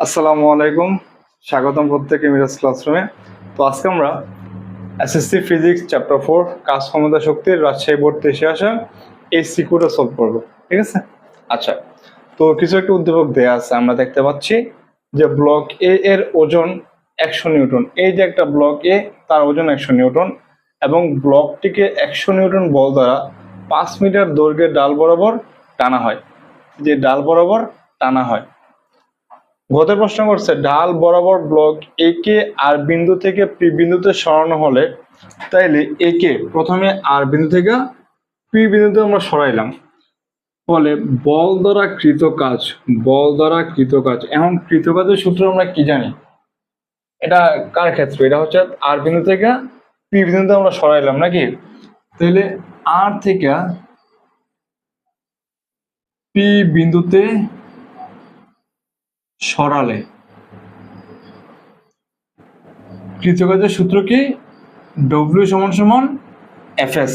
আসসালামু আলাইকুম। স্বাগতম প্রত্যেকে মিরাজ ক্লাসরুমে তো আজকে আমরা এসএসসি ফিজিক্স চ্যাপ্টার ফোর কাজ ক্ষমতা শক্তির রাজশাহী বোর্ড এসে আসা এই সিকিউরটা সলভ করব ঠিক আছে? আচ্ছা। তো কিছু একটা উদ্দীপক দেয়া আছে আমরা দেখতে পাচ্ছি যে ব্লক এ এর ওজন একশো নিউটন। এই যে একটা ব্লক এ তার ওজন একশো নিউটন এবং ব্লকটিকে একশো নিউটন বল দ্বারা পাঁচ মিটার দৈর্ঘ্যের ডাল বরাবর টানা হয়। যে ডাল বরাবর টানা হয়। গত প্রশ্ন করছে, ঢাল বরাবর ব্লক একে আর বিন্দু থেকে পি বিন্দুতে সরানো হলে তাইলে একে প্রথমে আর বিন্দু থেকে পি বিন্দুতে আমরা সরাইলাম। ফলে বল দ্বারা কৃত কাজ, বল দ্বারা কৃত কাজ। এখন কৃত কাজের সূত্র আমরা কি জানি? এটা কার ক্ষেত্রে? এটা হচ্ছে আর বিন্দু থেকে পি বিন্দুতে আমরা সরাইলাম নাকি? তাহলে আর থেকে পি বিন্দুতে সরালে। কৃতকাজের সূত্র কি? ডব্লিউ সমান সমান এফ এস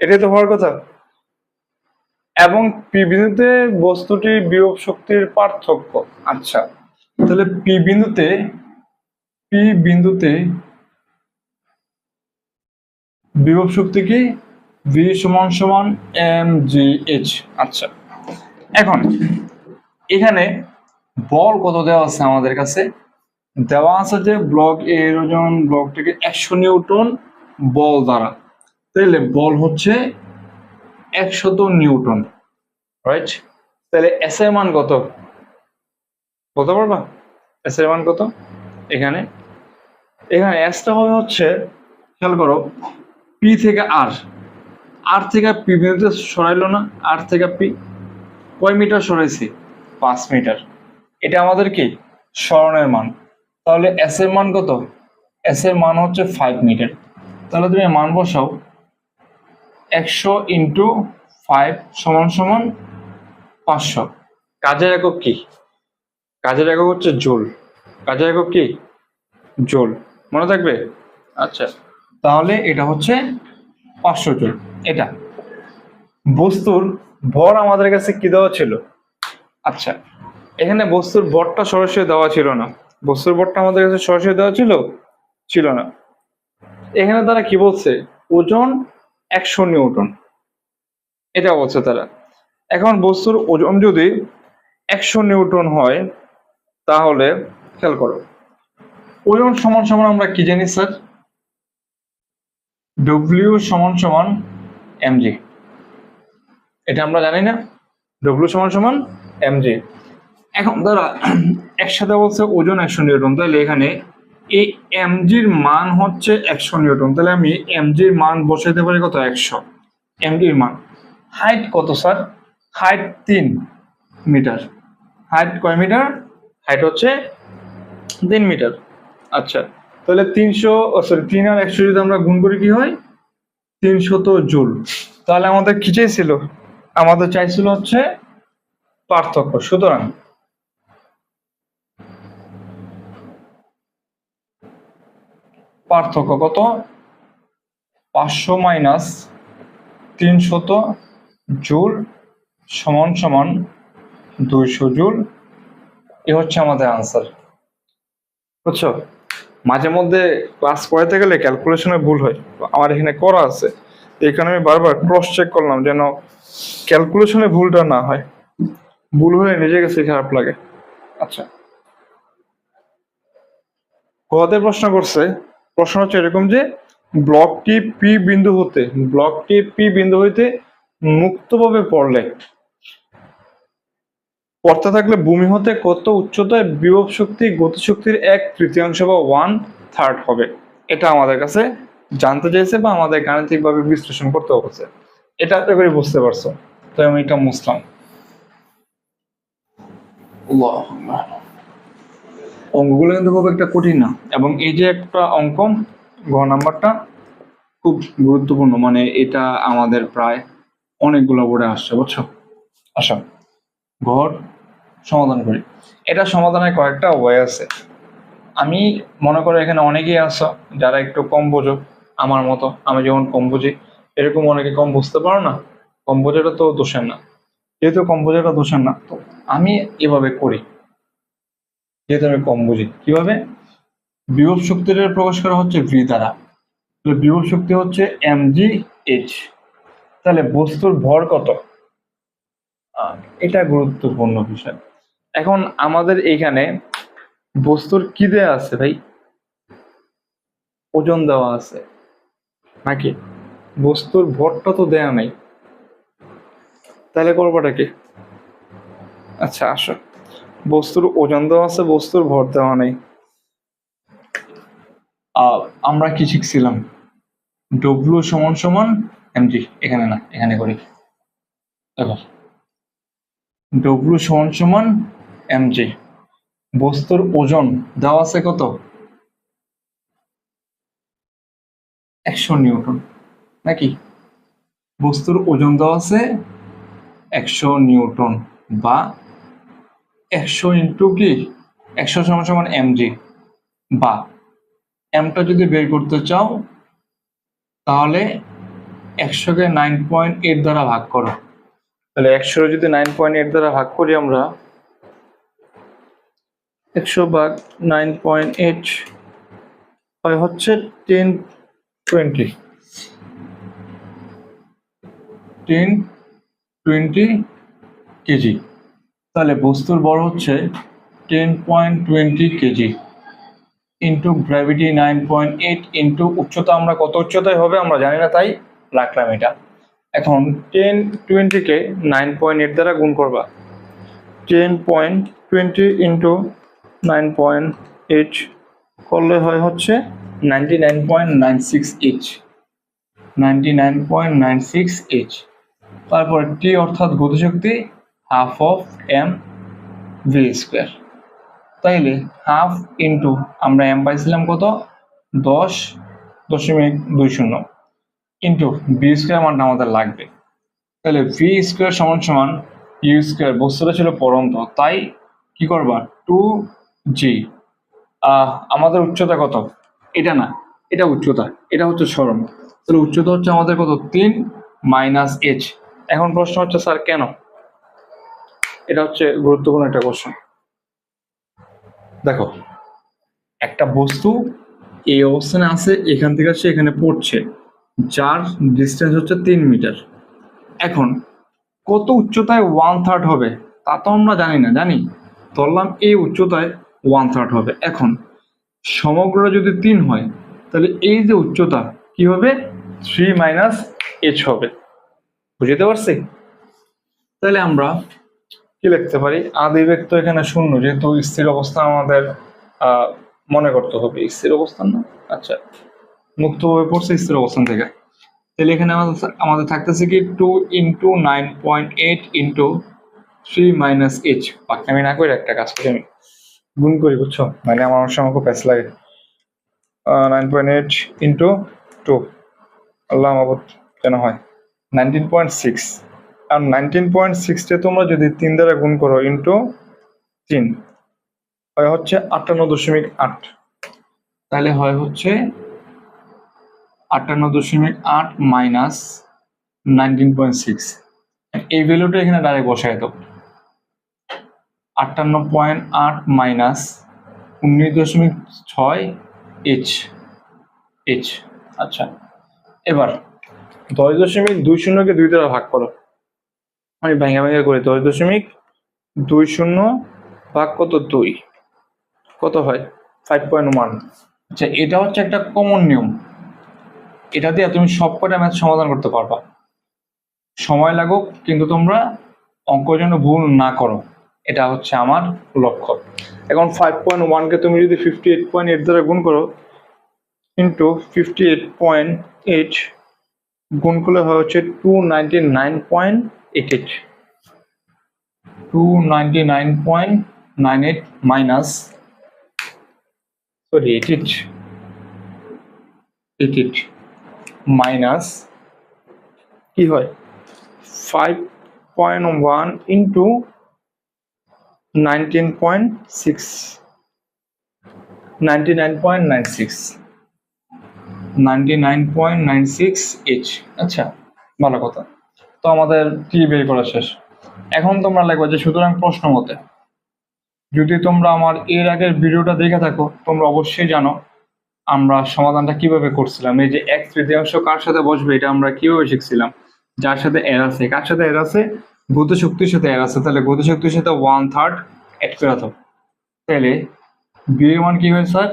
এটাই তো হওয়ার কথা। এবং পি বিন্দুতে বস্তুটির বিভব শক্তির পার্থক্য। আচ্ছা তাহলে পি বিন্দুতে পি বিন্দুতে বিভব শক্তি কি? ভি সমান সমান এম জি এইচ আচ্ছা এখন এখানে বল কত দেওয়া আছে আমাদের কাছে? দেওয়া আছে যে ব্লক এর ওজন ব্লক থেকে একশো নিউটন বল দ্বারা। তাহলে বল হচ্ছে একশত নিউটন রাইট তাহলে এস এর মান কত? বলতে পারবা? এস এর মান কত? এখানে। এখানে এসটা হবে হচ্ছে, খেয়াল করো পি থেকে আর আর থেকে পি বিন্দুতে সরাইলো না আর থেকে পি কয় মিটার সরাইছি? পাঁচ মিটার। এটা আমাদের কি? স্মরণের মান। তাহলে এস এর মান কত? এস এর মান হচ্ছে ফাইভ মিটার তাহলে তুমি মান বসাও। একশো ইন্টু ফাইভ সমান সমান পাঁচশো। কাজের একক কি? কাজের একক হচ্ছে জোল। কাজের একক কি? জোল। মনে থাকবে? আচ্ছা। তাহলে এটা হচ্ছে পাঁচশো জোল। এটা। বস্তুর ভর আমাদের কাছে কি দেওয়া ছিল? আচ্ছা। এখানে বস্তুর ভরটা সরাসরি দেওয়া ছিল না। বস্তুর ভরটা আমাদের কাছে সরাসরি দেওয়া ছিল ছিল না। এখানে তারা কি বলছে? ওজন একশো নিউটন। এটা বলছে তারা। এখন বস্তুর ওজন যদি একশো নিউটন হয়, তাহলে খেয়াল করো। ওজন সমান সমান আমরা কি জানি, স্যার? ডব্লিউ সমান সমান এমজি এটা আমরা জানি না। ডব্লিউ সমান সমান এমজি এখন তারা একসাথে বলছে ওজন একশো নিউটন, তাহলে এখানে এই এমজির মান হচ্ছে একশো নিউটন, তাহলে আমি এমজির মান বসাইতে পারি কত? একশো। এমজির মান। হাইট কত স্যার হাইট তিন মিটার হাইট কয় মিটার হাইট হচ্ছে তিন মিটার আচ্ছা তাহলে তিনশো সরি তিন আর একশো যদি আমরা গুণ করি কি হয়? তিনশত জুল। তাহলে আমাদের কি চাইছিল? আমাদের চাইছিল হচ্ছে পার্থক্য। সুতরাং পার্থক্য কত? পাঁচশো মাইনাস তিনশত জুল সমান সমান দুইশো জুল। এ হচ্ছে আমাদের আনসার বুঝছ? মাঝে মধ্যে ক্লাস করাতে গেলে ক্যালকুলেশনে ভুল হয়। আমার এখানে করা আছে। এখানে আমি বারবার ক্রস চেক করলাম যেন ক্যালকুলেশনে ভুলটা না হয়। ভুল হয়ে নিজে কাছে খারাপ লাগে। আচ্ছা। গতে প্রশ্ন করছে প্রশ্ন হচ্ছে এরকম যে ব্লকটি পি বিন্দু হতে, ব্লকটি পি বিন্দু হইতে মুক্তভাবে পড়লে, পড়তে থাকলে ভূমি হতে কত উচ্চতায় বিভব শক্তি গতিশক্তির এক তৃতীয়াংশ বা ওয়ান থার্ড হবে। এটা আমাদের কাছে জানতে চাইছে বা আমাদের গাণিতিকভাবে বিশ্লেষণ করতে হচ্ছে এটা আশা করি বুঝতে পারছ। তো আমি এটা মুসলাম আল্লাহু। অঙ্কগুলো কিন্তু খুব একটা কঠিন না। এবং এই যে একটা অঙ্ক, ঘ নাম্বারটা খুব গুরুত্বপূর্ণ মানে এটা আমাদের প্রায় অনেকগুলো বোর্ডে আসছে, বুঝছ? আচ্ছা ঘর সমাধান করি। এটা সমাধানের কয়েকটা ওয়ে আছে। আমি মনে করি এখানে অনেকেই আছো, যারা একটু কম বোঝো, আমার মতো। আমি যেমন কম বুঝি, এরকম অনেকে কম বুঝতে পারো না। কম বোঝাটা তো দোষের না। যেহেতু কম বোঝাটা দোষের না, তো আমি এভাবে করি। যেহেতু আমি কম বুঝি। কীভাবে? বিভব শক্তির প্রকাশ করা হচ্ছে ভি দ্বারা। বিভব শক্তি হচ্ছে এম জি এইচ তাহলে বস্তুর ভর কত? এটা গুরুত্বপূর্ণ বিষয়। এখন আমাদের এখানে বস্তুর কি দেয়া আছে ভাই? ওজন দেওয়া আছে। নাকি? বস্তুর ভরটা তো দেয়া নাই। তাহলে করবোটা কি? আচ্ছা আসো। বস্তুর ওজন দেওয়া আছে, বস্তুর ভর দেওয়া নেই। আমরা কি শিখছিলাম? ডব্লু সমান সমান এমজি এখানে না, এখানে করি। এবার ডব্লু সমান সমান এমজি বস্তুর ওজন দেওয়া আছে কত? একশো নিউটন, নাকি? বস্তুর ওজন দেওয়া আছে একশো নিউটন বা একশো ইন্টু কি একশো সমান সমান এমজি। বা এমটা যদি বের করতে চাও তাহলে একশোকে নাইন পয়েন্ট এইট দ্বারা ভাগ করো। তাহলে একশো যদি নাইন পয়েন্ট এইট দ্বারা ভাগ করি আমরা একশো ভাগ নাইন পয়েন্ট এইট হয় হচ্ছে ten twenty. Ten twenty KG. তাহলে বস্তুর বড় হচ্ছে ten point twenty KG into gravity nine point eight into উচ্চতা আমরা কত উচ্চতায় হবে আমরা জানি না, তাই রাখলাম এটা। এখন টেন টোয়েন্টিকে নাইন পয়েন্ট এইট দ্বারা গুণ করবা। Ten point twenty into nine point eight করলে হয় হচ্ছে ninety nine point nine six H ninety nine point nine six H তারপর টি অর্থাৎ গতিশক্তি half of M V square তাইলে হাফ ইন্টু আমরা এম পাইছিলাম কত? দশ দশমিক দুই শূন্য। ইন্টু বি স্কোয়ার মানটা আমাদের লাগবে। তাহলে ভি স্কোয়ার সমান সমান ইউ স্কোয়ার বস্তুটা ছিল পরন্ত, তাই কি করবা? টু জি আমাদের উচ্চতা কত? এটা না, এটা উচ্চতা, এটা হচ্ছে সরণ। তাহলে উচ্চতা হচ্ছে আমাদের কত? তিন মাইনাস এইচ এখন প্রশ্ন হচ্ছে, স্যার, কেন? এটা হচ্ছে গুরুত্বপূর্ণ একটা কোশ্চেন দেখো, একটা বস্তু এই অবস্থানে আছে, এখান থেকে সে এখানে পড়ছে, যার ডিস্টেন্স হচ্ছে তিন মিটার এখন, কত উচ্চতায় ওয়ান থার্ড হবে, তা তো আমরা জানি না, জানি? ধরলাম এই উচ্চতায় ওয়ান থার্ড হবে। এখন সমগ্র যদি তিন হয়, তাহলে এই যে উচ্চতা, কি হবে? থ্রি মাইনাস এইচ হবে। বুঝতে পারছি? তাহলে আমরা কি লিখতে পারি? আদি ব্যক্ত এখানে শূন্য, যেহেতু স্থির অবস্থান আমাদের মনে করতে হবে। স্থির অবস্থান না? আচ্ছা। মুক্ত হয়ে পড়ছে স্থির অবস্থান থেকে। তাহলে এখানে আমাদের আমাদের থাকতেছে কি two into nine point eight into three minus H আমি না করে একটা কাজ করি আমি। গুণ করি, বুঝছ? মানে আমার অনেক সময় খুব প্যাস লাগে। Nine point eight into two আল্লাহ মাবুদ কেন হয়। নাইনটিন পয়েন্ট সিক্স আর নাইনটিন পয়েন্ট সিক্সটা তোমরা যদি তিন দ্বারা গুণ করো ইন্টু তিন, হয় হচ্ছে আটান্ন দশমিক আট। তাহলে হয় হচ্ছে আটান্ন দশমিক আট মাইনাস নাইনটিন পয়েন্ট সিক্স এই ভ্যালুটা এখানে ডাইরেক্ট বসায় দাও। আটান্ন পয়েন্ট আট মাইনাস উনিশ দশমিক ছয় এইচ এইচ আচ্ছা এবার দশ দশমিক দুই শূন্যকে দুই দ্বারা ভাগ করো। আমি ভেঙে ভেঙে করি, দশ দশমিক দুই শূন্য ভাগ কত দুই? কত হয়? ফাইভ পয়েন্ট ওয়ান আচ্ছা এটা হচ্ছে একটা কমন নিয়ম। এটা দিয়ে তুমি সব কটা ম্যাথ সমাধান করতে পারবা। সময় লাগুক, কিন্তু তোমরা অঙ্ক যেন ভুল না করো। এটা হচ্ছে আমার লক্ষ্য। এখন ফাইভ পয়েন্ট ওয়ানকে তুমি যদি ফিফটি এইট পয়েন্ট এইট দ্বারা গুণ করো into fifty eight point eight গুণ করলে হয় হচ্ছে two ninety nine point eight eight two ninety nine point nine eight minus sorry eight eight eight eight minus কি হয়? Five point one into nineteen point six ninety nine point nine six ninety nine point nine six H আচ্ছা ভালো কথা। তো আমাদের কি বের করা শেষ? এখন তোমরা লিখবে যে সুতরাং প্রশ্ন মতে, যদি তোমরা আমার এর আগের ভিডিওটা দেখে থাকো, তোমরা অবশ্যই জানো আমরা সমাধানটা কীভাবে করছিলাম। এই যে এক্স তৃতীয়াংশ কার সাথে বসবে, এটা আমরা কীভাবে শিখছিলাম? যার সাথে এর আছে, কার সাথে এর আছে? গত শক্তির সাথে এর আছে। তাহলে গত শক্তির সাথে ওয়ান থার্ড অ্যাড করে দাও। তাহলে বি এর মান কি হয় sir?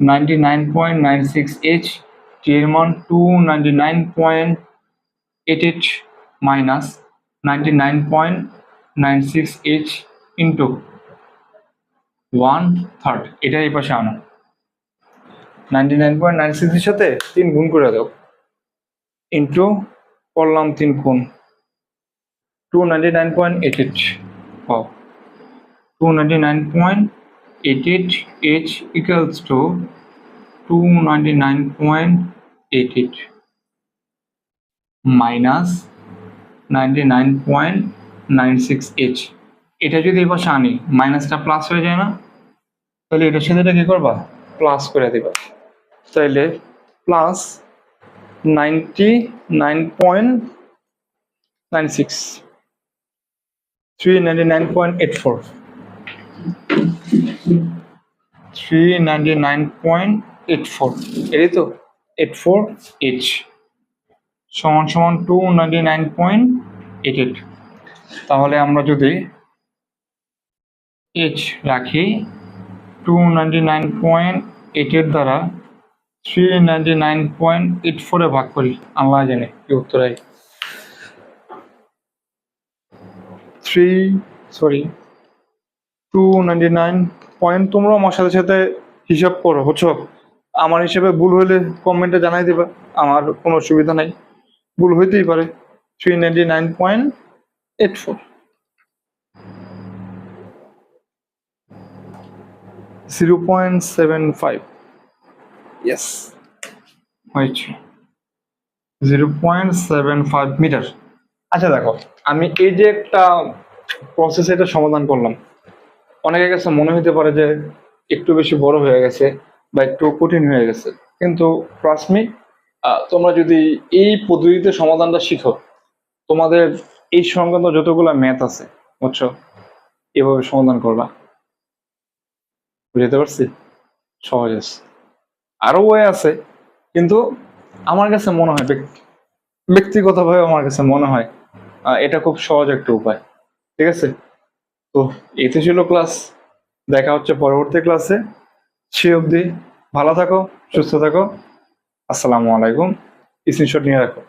Ninety nine point nine six H T এর মান two ninety nine point eight eight minus ninety nine point nine six H into one third এটা এই পাশে আনো। নাইনটি নাইন পয়েন্ট নাইন সিক্সের সাথে তিন গুণ করে দাও। ইন্টু করলাম তিন গুণ two ninety nine point eight eight পাও। Two ninety nine point eight eight H equals to two ninety nine point eight eight minus ninety nine point nine six H এটা যদি এই পাশে আনি মাইনাসটা প্লাস হয়ে যায় না তাহলে এটার সাথে এটা কি করবা? প্লাস করে দিবা। তাইলে plus ninety nine point nine six three ninety nine point eight four three ninety nine point eight four এটাই তো। এইট ফোর এইচ সমান সমান two ninety nine point eight তাহলে আমরা যদি এইচ রাখি টু নাইনটি নাইন পয়েন্ট এইটের দ্বারা three ninety nine point eight ফোরে ভাগ করি। আল্লাহ জানে কি উত্তর three sorry two ninety nine point তোমরা আমার সাথে সাথে হিসাব করো, বুঝছ? আমার হিসেবে ভুল হলে কমেন্টে জানাই দিবা, আমার কোনো অসুবিধা নাই। ভুল হইতেই পারে। Three ninety nine point eight four zero point seven five yes হয়েছে zero point seven five metre আচ্ছা দেখো আমি এই যে একটা প্রসেস এটা সমাধান করলাম। অনেকের কাছে মনে হতে পারে যে একটু বেশি বড় হয়ে গেছে বা একটু কঠিন হয়ে গেছে। কিন্তু প্রাথমিক তোমরা যদি এই পদ্ধতিতে সমাধানটা শিখো তোমাদের এই সংক্রান্ত যতগুলো ম্যাথ আছে, বুঝছ? এভাবে সমাধান করবা। বুঝতে পারছি? সহজ আছে। আরও ওয়ে আছে, কিন্তু আমার কাছে মনে হয়, ব্যক্তি- ব্যক্তিগতভাবে আমার কাছে মনে হয় এটা খুব সহজ একটা উপায়। ঠিক আছে? তো এতে ছিল ক্লাস দেখা হচ্ছে পরবর্তী ক্লাসে সে অবধি ভালো থাকো, সুস্থ থাকো। আসসালামু আলাইকুম। স্ক্রিনশট নিয়ে রাখো।